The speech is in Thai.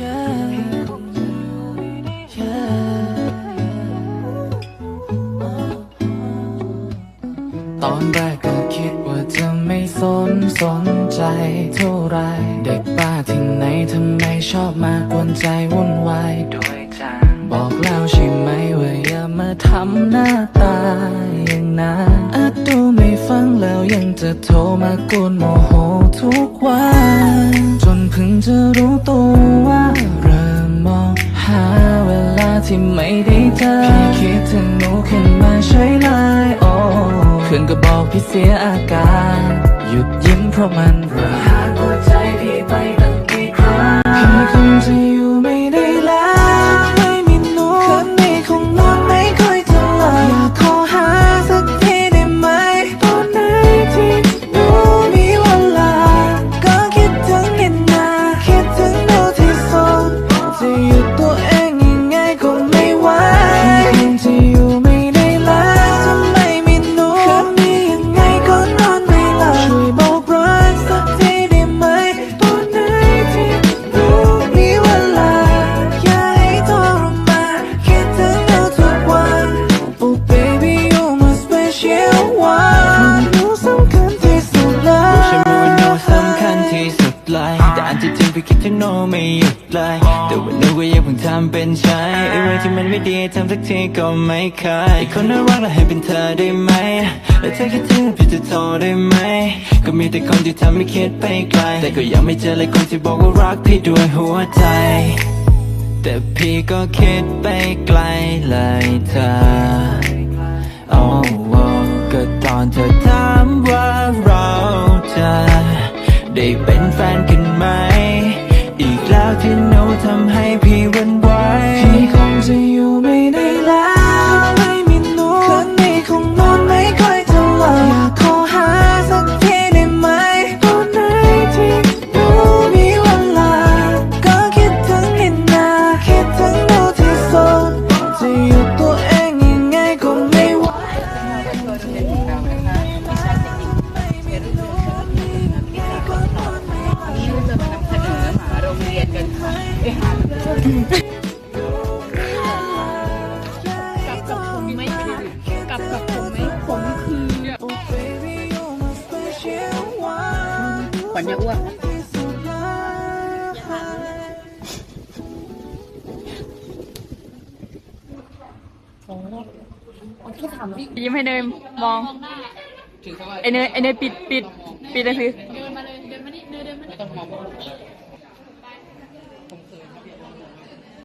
ตอนแรกก็คิดว่าจะไม่สนสนใจเท่าไร เด็กป้าที่ไหนทำไมชอบมากวนใจวุ่นวายด้วยจังบอกแล้วใช่ไหมว่าอย่ามาทำหน้าตาอย่างนั้นอาจดูไม่ฟังแล้วยังจะโทรมากวนโมโหทุกวัน พิ่งจะรู้ตัวว่าเริ่มมองหาเวลาที่ไม่ได้เจอพี่คิดถึงหนูขึ้นมาใช้เลยโอ้เพื่อนก็บอกพี่เสียอาการ หยุดยิ้มเพราะมันระหา ไม่หยุดเลยแต่ว่าโนก็ยังเพิ่งทำเป็นใช้ไอ้เรื่องที่มันไม่ดีทำสักทีก็ไม่เคยไอ้คนน่ารักและให้เป็นเธอได้ไหมและเธอคิดถึงพี่จะโทรได้ไหมก็มีแต่คนที่ทำให้คิดไปไกลแต่ก็ยังไม่เจอเลยคนที่บอกว่ารักพี่ด้วยหัวใจ แต่พี่ก็คิดไปไกลเลยเธออ้โอ้ก็ตอนเธอถามว่าเราจะได้เป็นแฟนกัน วันไหวพี่คงจะอยู่ไม่ ขวัญอย่าอ้วกยิ้มให้เนยมองไอเนยไอเนยปิดปิดปิดเลยคือไม่ต้องมอง